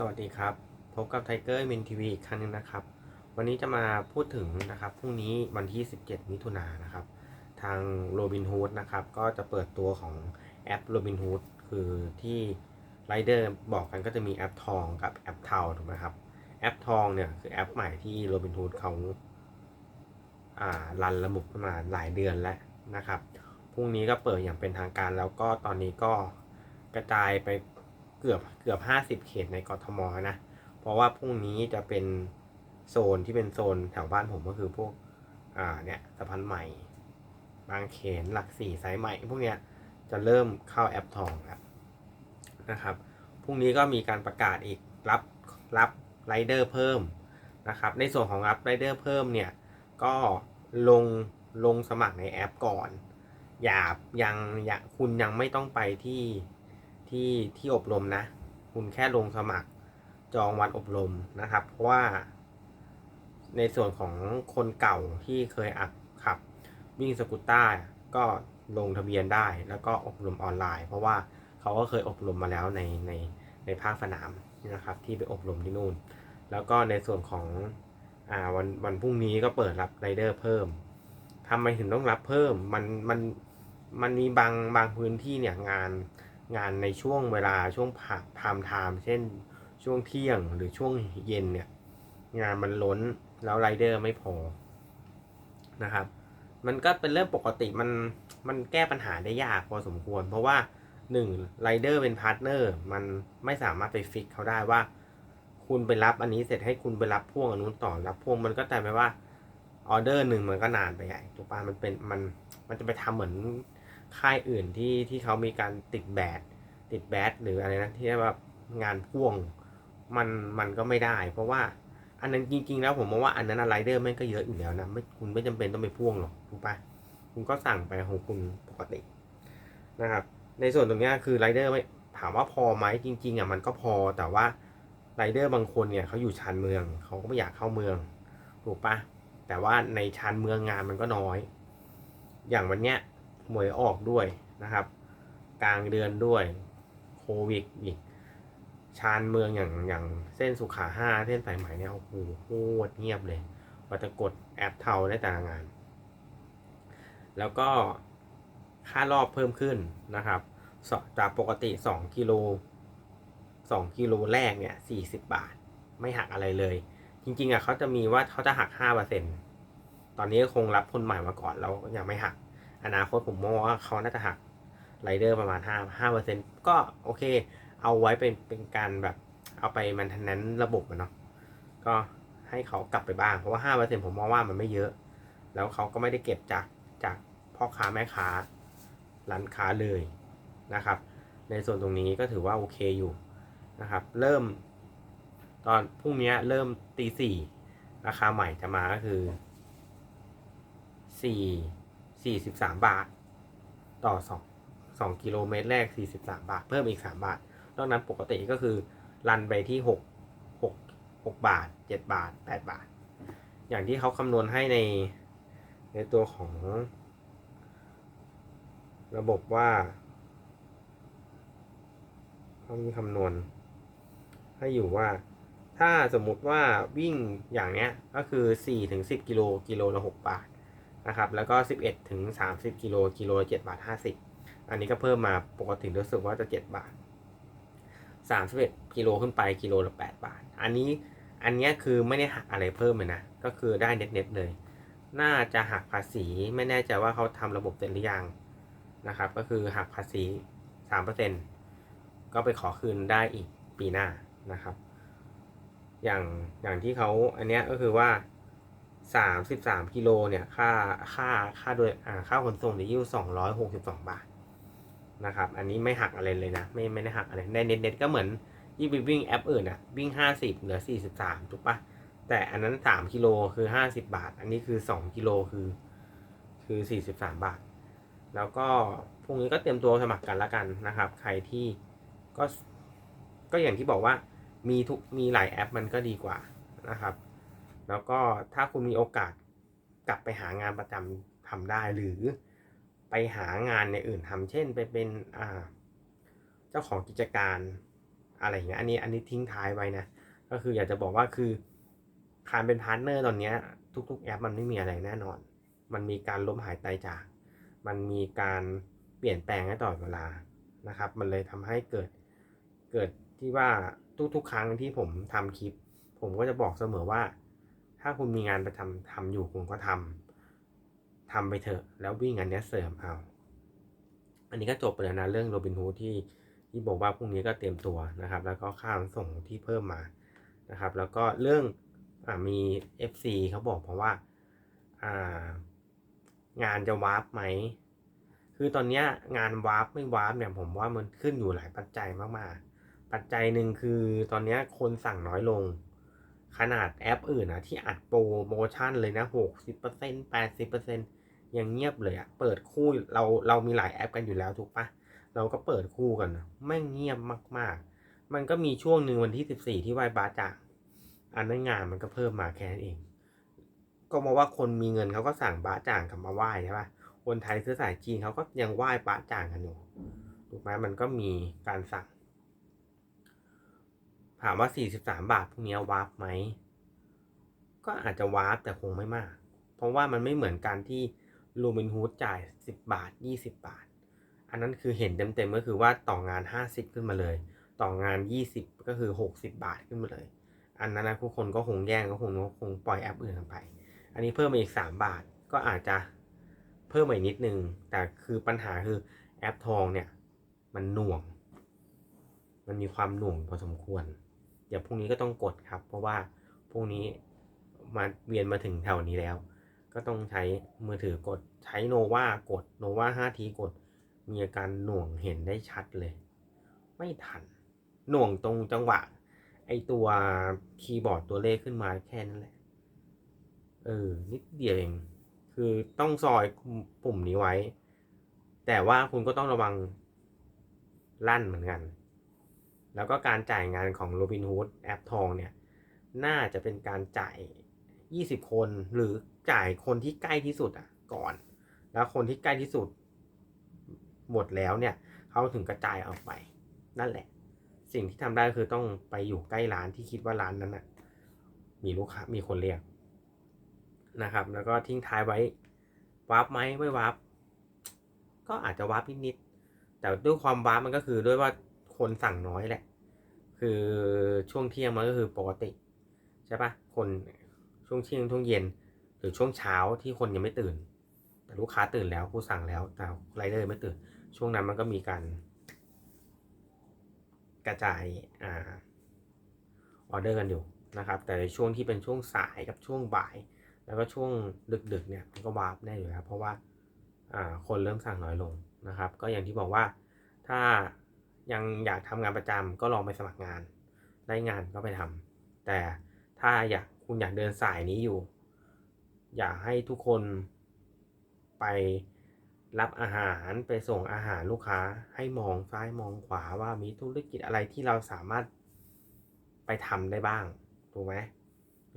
สวัสดีครับ พบกับไทเกอร์มินทีวีอีกครั้งหนึงนะครับ วันนี้จะมาพูดถึงนะครับพรุ่งนี้วันที่ 17 มิถุนายนนะครับ ทาง Robinhood นะครับ ก็จะเปิดตัวของแอป Robinhood คือที่ไรเดอร์บอกกันก็จะมีแอปทองกับแอปเทาถูกไหมครับ แอปทองเนี่ยคือแอปใหม่ที่ Robinhood เขาอ่ารันระบบขึ้นมาหลายเดือนแล้วนะครับ พรุ่งนี้ก็เปิดอย่างเป็นทางการแล้วก็ตอนนี้ก็กระจายไป เกือบเกือบ50เขตในกรทมนะ เพราะว่าพรุ่งนี้จะเป็นโซนที่เป็นโซนแถวบ้านผมก็คือพวกอ่าเนี่ยสะพานใหม่ บางเขนหลักสี่สายใหม่ พวกเนี้ยจะเริ่มเข้าแอปทองแล้วนะครับพรุ่งนี้ก็มีการประกาศอีกรับรับไรเดอร์เพิ่มนะครับ ในส่วนของรับไรเดอร์เพิ่มเนี่ยก็ลงลงสมัครในแอปก่อน อย่ายังอย่าคุณยังไม่ต้องไปที่ ที่ที่อบรมนะ คุณแค่ลงสมัครจองวันอบรมนะครับ เพราะว่า ในส่วนของคนเก่าที่เคยอักขับ วิ่งสกูตต้าก็ลงทะเบียนได้ แล้วก็อบรมออนไลน์ เพราะว่าเขาก็เคยอบรมมาแล้วในในในภาคสนามนะครับ ที่ไปอบรมที่นู่น แล้วก็ในส่วนของอ่าวันวันพรุ่งนี้ก็เปิดรับไรเดอร์เพิ่มทำไมถึงต้องรับเพิ่มมันมันมันมีบางบางพื้นที่เนี่ยงาน งานในช่วงเวลาช่วงพามไทม์เช่นช่วงเที่ยงหรือช่วงเย็นเนี่ยงานมันล้นแล้วไรเดอร์ไม่พอนะครับ มันก็เป็นเรื่องปกติมันมันแก้ปัญหาได้ยากพอสมควร เพราะว่าหนึ่งไรเดอร์เป็นพาร์ทเนอร์มันไม่สามารถไปฟิกเขาได้ว่า คุณไปรับอันนี้เสร็จให้คุณไปรับพ่วงอันนู้นต่อรับพ่วงมันก็แต่ไปว่าออเดอร์หนึ่งมันก็นานไปใหญ่ถูกปะมันเป็นมันมันจะไปทำเหมือน ค่ายอื่นที่ที่เขามีการติดแบดติดแบดหรืออะไรนะที่เรียกว่างานพ่วงมันมันก็ไม่ได้ เพราะว่าอันนั้นจริง ๆ แล้วผมมองว่าอันนั้นไรเดอร์แม่งก็เยอะอยู่แล้วนะไม่คุณไม่จำเป็นต้องไปพ่วงหรอกถูกปะคุณก็สั่งไปของคุณปกตินะครับ ในส่วนตรงนี้คือไรเดอร์ไม่ถามว่าพอไหมจริง ๆอะมันก็พอแต่ว่าไรเดอร์บางคนเนี่ยเขาอยู่ชานเมืองเขาก็ไม่อยากเข้าเมืองถูกปะแต่ว่าในชานเมืองงานมันก็น้อย อย่างวันเนี้ย หวยออกด้วยนะครับ กลางเดือนด้วยโควิดอีกชานเมืองอย่างอย่างเส้นสุขาห้าเส้นสายไหมเนี่ยโอ้โหโคตรเงียบเลยกว่าจะกดแอปเทาได้แต่ละงาน แล้วก็ค่ารอบเพิ่มขึ้นนะครับจากปกติ 2 กิโล 2 กิโลแรกเนี่ย 40 บาท ไม่หักอะไรเลย จริง ๆอะเขาจะมีว่าเขาจะหัก 5%ตอนนี้คงรับคนใหม่มาก่อนแล้วยังไม่หัก อนาคตผมมองว่าเขาน่าจะหักไรเดอร์ประมาณ5 5%ก็โอเค เอาไว้เป็นเป็นการแบบเอาไปมันทันนั้นระบบเนาะก็ให้เขากลับไปบ้าง เพราะว่าห้าเปอร์เซ็นผมมองว่ามันไม่เยอะ แล้วเขาก็ไม่ได้เก็บจากจากพ่อค้าแม่ค้าร้านค้าเลยนะครับ ในส่วนตรงนี้ก็ถือว่าโอเคอยู่นะครับ เริ่ม ตอนพรุ่งนี้เริ่มตีสี่ราคาใหม่จะมาก็คือสี่ สี่สิบสามบาท ต่อสองสองกิโลเมตรแรกสี่สิบสามบาท เพิ่มอีกสามบาท นอกนั้นปกติก็คือรันไปที่หกหกหกบาทเจ็ดบาทแปดบาท อย่างที่เขาคำนวณให้ในในตัวของ ระบบว่าเขามีคำนวณ ให้อยู่ว่าถ้าสมมุติว่าวิ่งอย่างเนี้ยก็คือ4ถึง10 กิโลกิโลละ 6 บาท นะครับแล้วก็ 11 ถึง 30 กิโลกิโล7บาท 50 อันนี้ก็เพิ่มมาปกติรู้สึกว่าจะ 7 บาท 31 กิโลขึ้นไปกิโลละ 8 บาท อันนี้อันนี้คือไม่ได้หักอะไรเพิ่มเลยนะ ก็คือได้เน็ตๆเลย น่าจะหักภาษีไม่แน่ใจว่าเขาทำระบบเสร็จหรือยังนะครับ ก็คือหักภาษี 3%ก็ไปขอคืนได้อีกปีหน้านะครับ อย่างอย่างที่เขาอันเนี้ยก็คือว่า สามสิบสามกิโลเนี่ยค่าค่าค่าโดยอ่าค่าขนส่งเนี่ยอยู่สองร้อยหกสิบสองบาทนะครับอันนี้ไม่หักอะไรเลยนะไม่ไม่ได้หักอะไรในเน็ตเน็ตก็เหมือนยี่งไปวิ่งแอปอื่นอะวิ่งห้าสิบเหลือสี่สิบสามถูกปะแต่อันนั้นสามกิโลคือห้าสิบาท อันนี้คือสองกิโลคือคือสี่สิบสามบาท แล้วก็พรุ่งนี้ก็เตรียมตัวสมัครกันละกันนะครับ ใครที่ก็ก็อย่างที่บอกว่ามีทุกมีหลายแอปมันก็ดีกว่านะครับ แล้วก็ถ้าคุณมีโอกาสกลับไปหางานประจำทำได้หรือไปหางานในอื่นทำเช่นไปเป็นอ่าเจ้าของกิจการอะไรอย่างเงี้ยอันนี้อันนี้ทิ้งท้ายไว้นะก็คืออยากจะบอกว่าคือการเป็นพาร์ทเนอร์ตอนเนี้ยทุกๆแอปมันไม่มีอะไรแน่นอน มันมีการล้มหายตายจาก มันมีการเปลี่ยนแปลงให้ตลอดเวลานะครับ มันเลยทำให้เกิดเกิดที่ว่าทุกๆ ครั้งที่ผมทำคลิป ผมก็จะบอกเสมอว่า ถ้าคุณมีงานประจำทำอยู่คุณก็ทำทำไปเถอะ แล้ววิ่งอันนี้เสริมเอา อันนี้ก็จบไปแล้วนะเรื่องโรบินฮูดที่ที่บอกว่าพรุ่งนี้ก็เตรียมตัวนะครับ แล้วก็ค่าขนส่งที่เพิ่มมานะครับ แล้วก็เรื่องอมี FC เขาบอกเพราะว่าอ่างานจะวาร์ปไหม คือตอนนี้งานวาร์ปไม่วาร์ปเนี่ยผมว่ามันขึ้นอยู่หลายปัจจัยมากๆ ปัจจัยหนึ่งคือตอนนี้คนสั่งน้อยลง ขนาดแอปอื่นนะที่อัดโปรโมชั่นเลยนะหกสิบเปอร์เซ็นต์แปดสิบเปอร์เซ็นต์ยังเงียบเลยอะเปิดคู่เราเรามีหลายแอปกันอยู่แล้วถูกปะเราก็เปิดคู่กันนะไม่เงียบมาก ๆ มันก็มีช่วงหนึ่งวันที่สิบสี่ที่ไหว้บาจ่างอันนั้นงานมันก็เพิ่มมาแค่นั้นเอง ก็มาว่าคนมีเงินเขาก็สั่งบาจ่างกลับมาไหว้ใช่ปะคนไทยซื้อสายจีนเขาก็ยังไหว้บาจ่างกันอยู่ถูกไหมมันก็มีการสั่ง ถามว่า 43 บาทพวกนี้วาร์ปไหม ก็อาจจะวาร์ปแต่คงไม่มาก เพราะว่ามันไม่เหมือนการที่ลูมินฮูดจ่าย 10 บาท 20 บาท อันนั้นคือเห็นเต็มๆก็คือว่าต่องาน 50 ขึ้นมาเลย ต่องาน 20 ก็คือ 60 บาทขึ้นมาเลย อันนั้นนะทุกคนก็คงแย่งก็คงคงปล่อยแอปอื่นกันไป อันนี้เพิ่มมาอีก 3 บาทก็อาจจะเพิ่มมาอีกนิดนึง แต่คือปัญหาคือแอปทองเนี่ยมันหน่วง มันมีความหน่วงพอสมควร เดี๋ยวพรุ่งนี้ก็ต้องกดครับ เพราะว่าพรุ่งนี้มาเวียนมาถึงแถวนี้แล้ว ก็ต้องใช้มือถือกดใช้โนวากดโนวาห้าทีกด มีอาการหน่วงเห็นได้ชัดเลย ไม่ทัน หน่วงตรงจังหวะ ไอตัวคีย์บอร์ดตัวเลขขึ้นมาแค่นั้นแหละ เออ นิดเดียวเอง คือต้องซอยปุ่มนี้ไว้ แต่ว่าคุณก็ต้องระวังลั่นเหมือนกัน แล้วก็การจ่ายงานของ Robinhood แอปทองเนี่ยน่าจะเป็นการจ่าย 20 คนหรือจ่ายคนที่ใกล้ที่สุดอะก่อน แล้วคนที่ใกล้ที่สุด หมดแล้วเนี่ยเขาถึงกระจายออกไป นั่นแหละ สิ่งที่ทำได้คือต้องไปอยู่ใกล้ร้านที่คิดว่าร้านนั้นน่ะมีลูกค้ามีคนเรียกนะครับ แล้วก็ทิ้งท้ายไว้วาร์ปไหมไม่วาร์ปก็อาจจะวาร์ปนิดๆแต่ด้วยความวาร์ปมันก็คือด้วยว่าคนสั่งน้อยแหละ คือช่วงเที่ยงมันก็คือปกติใช่ปะคนช่วงเที่ยงช่วงเย็น หรือช่วงเช้าที่คนยังไม่ตื่น แต่ลูกค้าตื่นแล้วผู้สั่งแล้วแต่ไรเดอร์ไม่ตื่น ช่วงนั้นมันก็มีการ กระจายอ่าออเดอร์กันอยู่นะครับ แต่ในช่วงที่เป็นช่วงสายกับช่วงบ่าย แล้วก็ช่วงดึกๆเนี่ยมันก็วาร์ปแน่อยู่แล้วเพราะว่าอ่าคนเริ่มสั่งน้อยลงนะครับ ก็อย่างที่บอกว่าถ้า ยังอยากทำงานประจำก็ลองไปสมัครงาน ได้งานก็ไปทำแต่ถ้าอยากคุณอยากเดินสายนี้อยู่ อยากให้ทุกคนไปรับอาหารไปส่งอาหารลูกค้าให้มองซ้ายมองขวาว่ามีธุรกิจอะไรที่เราสามารถไปทำได้บ้างถูกไหม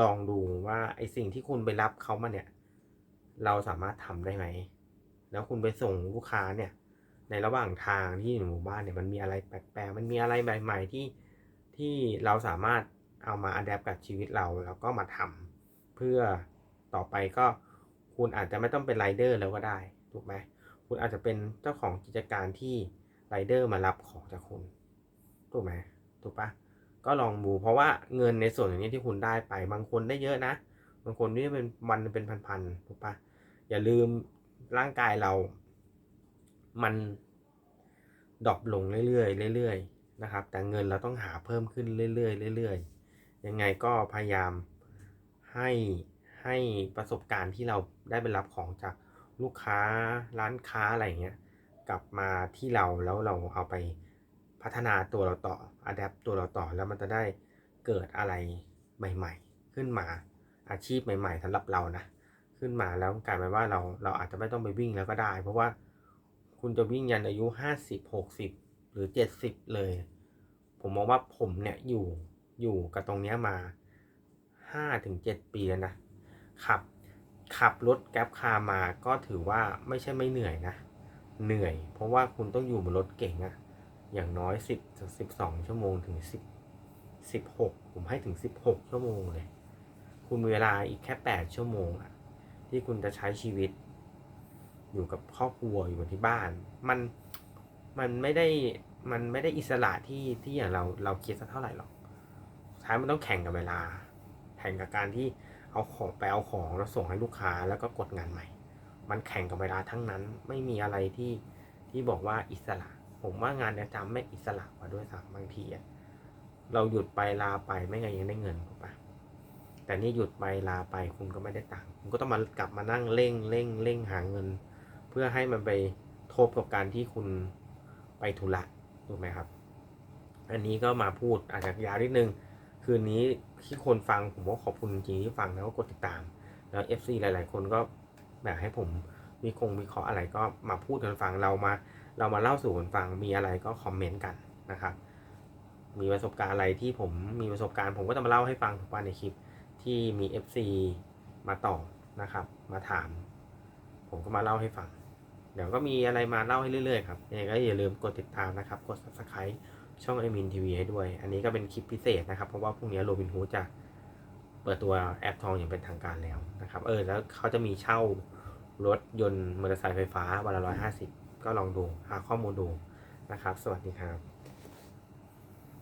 ลองดูว่าไอสิ่งที่คุณไปรับเขามาเนี่ย เราสามารถทำได้ไหม แล้วคุณไปส่งลูกค้าเนี่ย ในระหว่างทางที่อยู่ในหมู่บ้านเนี่ยมันมีอะไรแปลกๆ มันมีอะไรใหม่ๆที่ที่เราสามารถเอามาอัดแอปกับชีวิตเราแล้วก็มาทำเพื่อต่อไปก็คุณอาจจะไม่ต้องเป็นไรเดอร์แล้วก็ได้ถูกไหมคุณอาจจะเป็นเจ้าของกิจการที่ไรเดอร์มารับของจากคุณถูกไหมถูกปะก็ลองดูเพราะว่าเงินในส่วนอย่างนี้ที่คุณได้ไป บางคนได้เยอะนะ บางคนนี่เป็นวันเป็นพันๆถูกปะอย่าลืมร่างกายเรา มันดรอปลงเรื่อยๆเรื่อยๆนะครับ แต่เงินเราต้องหาเพิ่มขึ้นเรื่อยๆเรื่อยๆยังไงก็พยายามให้ให้ประสบการณ์ที่เราได้ไปรับของจากลูกค้าร้านค้าอะไรเงี้ยกลับมาที่เราแล้วเราเอาไปพัฒนาตัวเราต่ออัดแอปตัวเราต่อแล้วมันจะได้เกิดอะไรใหม่ ๆ ขึ้นมาอาชีพใหม่ ๆสำหรับเรานะ ขึ้นมาแล้วกลายเป็นว่าเราเราอาจจะไม่ต้องไปวิ่งแล้วก็ได้ เพราะว่า คุณจะวิ่งยันอายุห้าสิบหกสิบหรือเจ็ดสิบเลย ผมมองว่าผมเนี่ยอยู่อยู่กับตรงเนี้ยมาห้าถึงเจ็ดปีแล้วนะขับขับรถแก๊ปคาร์มาก็ถือว่าไม่ใช่ไม่เหนื่อยนะ เหนื่อย เพราะว่าคุณต้องอยู่บนรถเก่งอะอย่างน้อยสิบสิบสองชั่วโมงถึงสิบสิบหกผมให้ถึงสิบหกชั่วโมงเลย คุณเวลาอีกแค่แปดชั่วโมงอะที่คุณจะใช้ชีวิต อยู่กับครอบครัวอยู่กับที่บ้าน มันมันไม่ได้มันไม่ได้อิสระที่ที่อย่างเราเราคิดสักเท่าไหร่หรอกท้ายมันต้องแข่งกับเวลา แข่งกับการที่เอาของไปเอาของแล้วส่งให้ลูกค้าแล้วก็กดงานใหม่ มันแข่งกับเวลาทั้งนั้น ไม่มีอะไรที่ที่บอกว่าอิสระ ผมว่างานประจำไม่อิสระกว่าด้วยซ้ำบางทีอะเราหยุดไปลาไปไม่ไงยังได้เงินถูกปะแต่นี่หยุดไปลาไปคุณก็ไม่ได้ตังค์คุณก็ต้องมากลับมานั่งเร่งเร่งเร่งหาเงิน เพื่อให้มันไปทบกับการที่คุณไปธุระถูกไหมครับ อันนี้ก็มาพูดอาจจะยาวนิดนึง คืนนี้ที่คนฟังผมก็ขอบคุณจริงที่ฟังแล้วก็กดติดตาม แล้ว FC หลาย ๆ คนก็แบบให้ผมมีคงมีเคราะห์อะไรก็มาพูดกันฟังเรามา เรามาเล่าสู่กันฟังมีอะไรก็คอมเมนต์กันนะครับ มีประสบการณ์อะไรที่ผมมีประสบการณ์ผมก็จะมาเล่าให้ฟังทุกวันในคลิปที่มี FC มาตอบนะครับ มาถาม ผมก็มาเล่าให้ฟัง เดี๋ยวก็มีอะไรมาเล่าให้เรื่อยๆครับยังไงก็อย่าลืมกดติดตามนะครับ กด subscribe ช่องไอมินทีวีให้ด้วย อันนี้ก็เป็นคลิปพิเศษนะครับ เพราะว่าพรุ่งนี้โรบินฮูดจะเปิดตัวแอปทองอย่างเป็นทางการแล้วนะครับ เออ แล้วเขาจะมีเช่ารถยนต์มอเตอร์ไซค์ไฟฟ้าวันละร้อยห้าสิบก็ลองดู หาข้อมูลดูนะครับ สวัสดีครับ